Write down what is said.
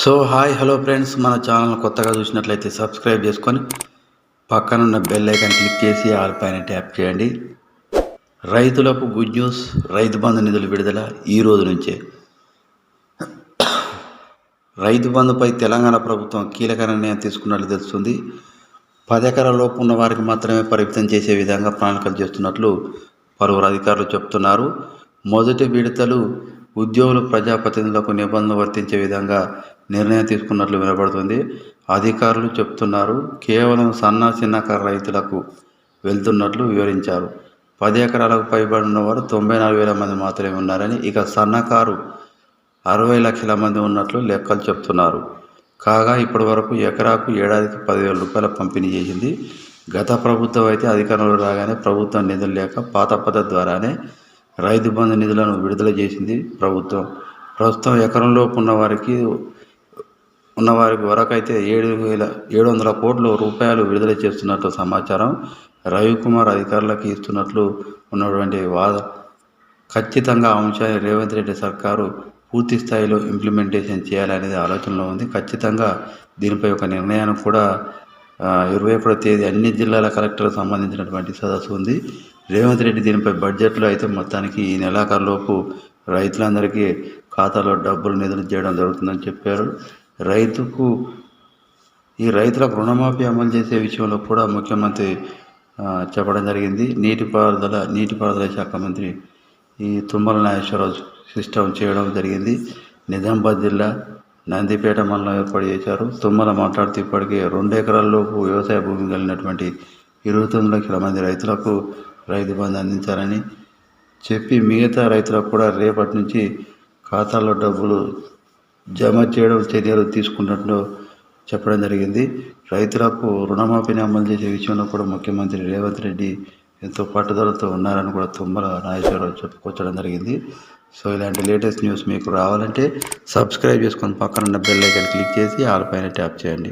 So hi hello friends. మన channel కొత్తగా చూసినట్లయితే సబ్స్క్రైబ్ చేసుకొని పక్కనున్న బెల్ ఐకాన్ క్లిక్ చేసి ఆల్ పైన ట్యాప్ చేయండి. రైతులకు గుడ్ న్యూస్ రైతు బంధు నిధులు విడుదల ఈ రోజు నుంచే. రైతు బంధుపై తెలంగాణ ప్రభుత్వం కీలక నిర్ణయం తీసుకున్నట్లు తెలుస్తుంది. పది ఎకరాల లోపు ఉన్న వారికి మాత్రమే పరిమితం చేసే విధంగా ప్రణాళికలు చేస్తున్నట్లు పలువురు అధికారులు చెప్తున్నారు. మొదటి విడతలు ఉద్యోగులు ప్రజాప్రతినిధులకు నిబంధనలు వర్తించే విధంగా నిర్ణయం తీసుకున్నట్లు వినబడుతుంది. అధికారులు చెప్తున్నారు కేవలం సన్న చిన్నకారు రైతులకు వెళ్తున్నట్లు వివరించారు. పది ఎకరాలకు పైబడి ఉన్నవారు తొంభై నాలుగు వేల మంది మాత్రమే ఉన్నారని ఇక సన్నకారు అరవై లక్షల మంది ఉన్నట్లు లెక్కలు చెప్తున్నారు. కాగా ఇప్పటి వరకు ఎకరాకు ఏడాదికి పదివేల రూపాయల పంపిణీ చేసింది. గత ప్రభుత్వం అయితే అధికారంలో రాగానే ప్రభుత్వం నిధులు లేక పాత పద్ధతి ద్వారానే రైతు బంధు నిధులను విడుదల చేసింది ప్రభుత్వం. ప్రస్తుతం ఎకరంలోపు ఉన్న వారికి ఉన్నవారికి వరకైతే ఏడు వేల ఏడు వందల కోట్ల రూపాయలు విడుదల చేస్తున్నట్లు సమాచారం రవికుమార్ అధికారులకు ఇస్తున్నట్లు ఉన్నటువంటి వాద ఖచ్చితంగా అంశాన్ని రేవంత్ రెడ్డి సర్కారు పూర్తి స్థాయిలో ఇంప్లిమెంటేషన్ చేయాలనేది ఆలోచనలో ఉంది. ఖచ్చితంగా దీనిపై ఒక నిర్ణయాన్ని కూడా ఇరవై ఒకటో తేదీ అన్ని జిల్లాల కలెక్టర్లకు సంబంధించినటువంటి సదస్సు ఉంది. రేవంత్ రెడ్డి దీనిపై బడ్జెట్లో అయితే మొత్తానికి ఈ నెలాఖరులోపు రైతులందరికీ ఖాతాలో డబ్బులు నిధులు చేయడం జరుగుతుందని చెప్పారు. రైతుకు ఈ రైతులకు రుణమాఫీ అమలు చేసే విషయంలో కూడా ముఖ్యమంత్రి చెప్పడం జరిగింది. నీటిపారుదల నీటిపారుదల శాఖ మంత్రి ఈ తుమ్మల నాగేశ్వరరావు సిస్టమ్ చేయడం జరిగింది. నిజామాబాద్ జిల్లా నందిపేట మండలం ఏర్పాటు చేశారు. తుమ్మల మాట్లాడుతూ ఇప్పటికే రెండు ఎకరాల్లోపు వ్యవసాయ భూమి కలిగినటువంటి ఇరవై తొమ్మిది లక్షల మంది రైతులకు రైతు బంధు అందించాలని చెప్పి మిగతా రైతులకు కూడా రేపటి నుంచి ఖాతాలో డబ్బులు జమ చేయడం చర్యలు తీసుకున్నట్లు చెప్పడం జరిగింది. రైతులకు రుణమాఫీని అమలు చేసే విషయంలో కూడా ముఖ్యమంత్రి రేవంత్ రెడ్డి ఎంతో పట్టుదలతో ఉన్నారని కూడా తుమ్మల నాగేశ్వరరావు చెప్పుకొచ్చడం జరిగింది. సో ఇలాంటి లేటెస్ట్ న్యూస్ మీకు రావాలంటే సబ్స్క్రైబ్ చేసుకొని పక్కన ఉన్న బెల్ ఐకాన్ క్లిక్ చేసి ఆల్ పైన ట్యాప్ చేయండి.